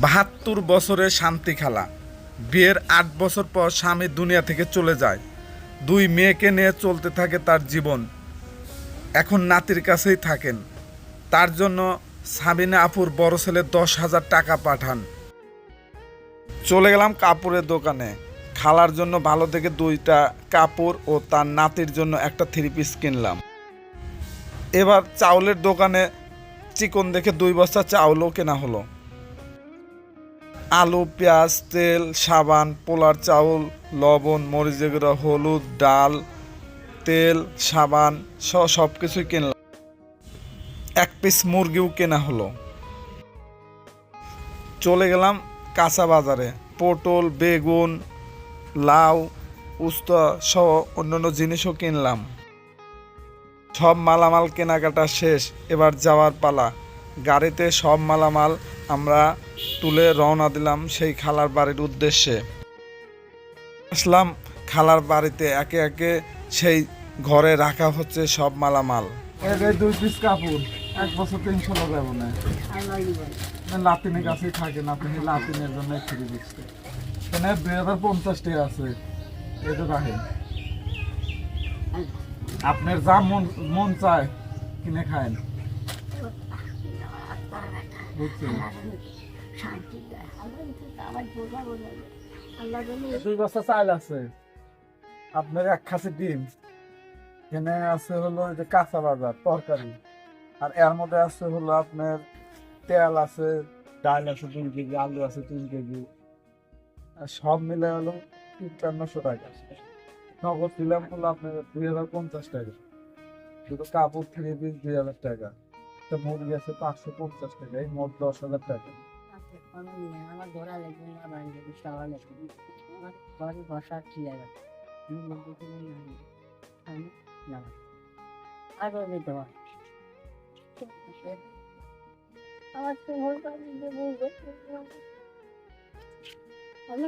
বাহাত্তর বছরের শান্তি খেলা। বিয়ের আট বছর পর স্বামী দুনিয়া থেকে চলে যায়। দুই মেয়েকে নিয়ে চলতে থাকে তার জীবন। এখন নাতির কাছেই থাকেন। তার জন্য সাবিনা আপুর বড় ছেলে দশ হাজার টাকা পাঠান। চলে গেলাম কাপড়ের দোকানে। খালার জন্য ভালো থেকে দুইটা কাপড় ও তার নাতির জন্য একটা থ্রি পিস কিনলাম। এবার চাউলের দোকানে চিকন দেখে দুই বস্তা চাউলও কেনা হলো। আলু, পেঁয়াজ, তেল, সাবান, পোলার চাউল, লবণ, মরিচ গুঁড়ো, হলুদ, ডাল, তেল, সাবান সব কিছুই কিনলাম। এক পিস মুরগিও কেনা হলো। চলে গেলাম কাঁচা বাজারে। পটল, বেগুন, লাউ, উস্তা সহ অন্যান্য জিনিসও কিনলাম। সব মালামাল কেনাকাটা শেষ, এবার যাওয়ার পালা। গাড়িতে সব মালামাল আমরা তুলে রওনা দিলাম সেই খালার বাড়ির উদ্দেশ্যে। আসলাম খালার বাড়িতে, একে একে সেই ঘরে রাখা হচ্ছে সব মালামাল। এক বছর তিনশো লাতিনের কাছেই থাকে লাতিনের এখানে হাজার পঞ্চাশ টাকা আছে আপনার যা মন মন চায়, কিনে বলে দুই বস্তা চাল আছে। আপনার এক খাসি ডিম। এখানে আছে হলো যে কাঁচা বাজার, তরকারি। আর এর মধ্যে আছে হলো আপনার তেল আছে, ডাল আছে তিন কেজি, আলু আছে তিন কেজি। সব মিলে হলো তিপ্পান্নশো টাকা। নগদ দিলাম হলো আপনার দুই হাজার পঞ্চাশ টাকা। দুটো কাপড় থ্রি পিস দুই হাজার টাকা। একটা মুরগি আছে পাঁচশো পঞ্চাশ টাকা, এই মোট দশ হাজার টাকা। লাগবে আমার আমি আর তো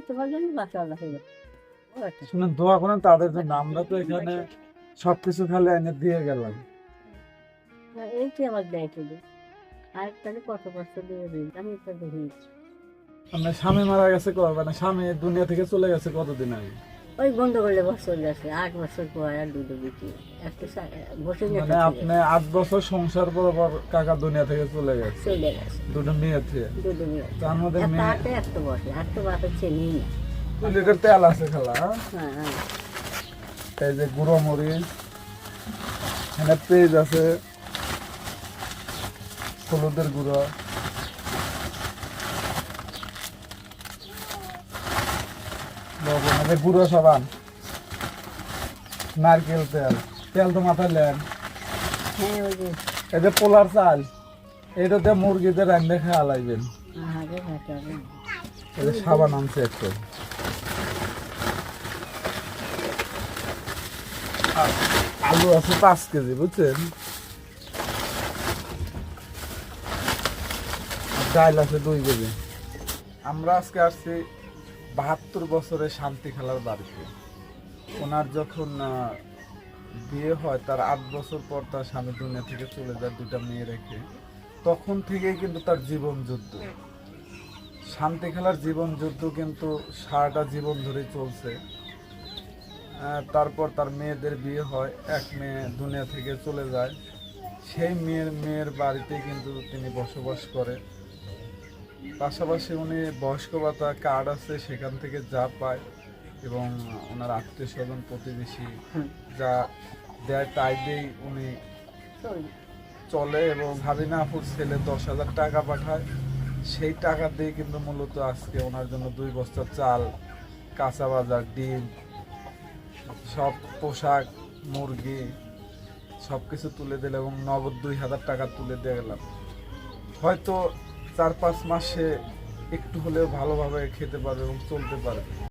তোমার জন্য বাসা আল্লাহ শুনেন দোয়া করেন তাদের জন্য। আমরা তো এখানে সবকিছু খালি এনে দিয়ে গেলাম। এইটি আমার দেয় শুধু আর তাহলে কত কষ্ট দিয়ে দিই আমি তো দেখি আপনার স্বামী মারা গেছে কবে? মানে স্বামী দুনিয়া থেকে চলে গেছে কতদিন আগে? ওই বন্ধ করলে বছর গেছে আট বছর পর আর দুটো বিক্রি একটা বসে মানে আপনি আট বছর সংসার পর কাকা দুনিয়া থেকে চলে গেছে। চলে গেছে। দুটো মেয়ে থেকে দুটো মেয়ে। তার মধ্যে মেয়ে আটে একটা বসে আটটা বাসে চেনেই না দুই লিটার তেল আছে খালা হ্যাঁ? হ্যাঁ। এই যে গুঁড়ো মরিচ এখানে পেঁয়াজ আছে হলুদের গুঁড়ো। গুঁড়ো সাবান নারকেল তেল তেল তো মাথায় নেন হ্যাঁ এই যে পোলার চাল এটাতে মুরগিদের রান্না খাওয়া লাগবেন সাবান আনছে একটু। আলু আছে পাঁচ কেজি, বুঝছেন? ডাল আছে দুই কেজি। আমরা আজকে আসছি বাহাত্তর বছরের শান্তি খেলার বাড়িতে। ওনার যখন বিয়ে হয়, তার আট বছর পর তার স্বামী দুনিয়া থেকে চলে যায় দুটা মেয়ে রেখে, তখন থেকেই কিন্তু তার জীবন যুদ্ধ। শান্তি খেলার জীবন যুদ্ধ কিন্তু সারাটা জীবন ধরেই চলছে। তারপর তার মেয়েদের বিয়ে হয়। এক মেয়ে দুনিয়া থেকে চলে যায়। সেই মেয়ের মেয়ের বাড়িতে কিন্তু তিনি বসবাস করে। পাশাপাশি উনি বয়স্ক ভাতা কার্ড আছে, সেখান থেকে যা পায় এবং ওনার আত্মীয় স্বজন প্রতিবেশী যা দেয়, তাই দিয়েই উনি চলে এবং সাবিনা আপুর ছেলে দশ হাজার টাকা পাঠায়। সেই টাকা দিয়ে কিন্তু মূলত আজকে ওনার জন্য দুই বস্তা চাল, কাঁচা বাজার, ডিম সব পোশাক, মুরগি সব কিছু তুলে দিল এবং নগদ দুই হাজার টাকা তুলে দিয়ে গেলাম। হয়তো চার পাঁচ মাসে একটু হলেও ভালোভাবে খেতে পারবে এবং চলতে পারবে।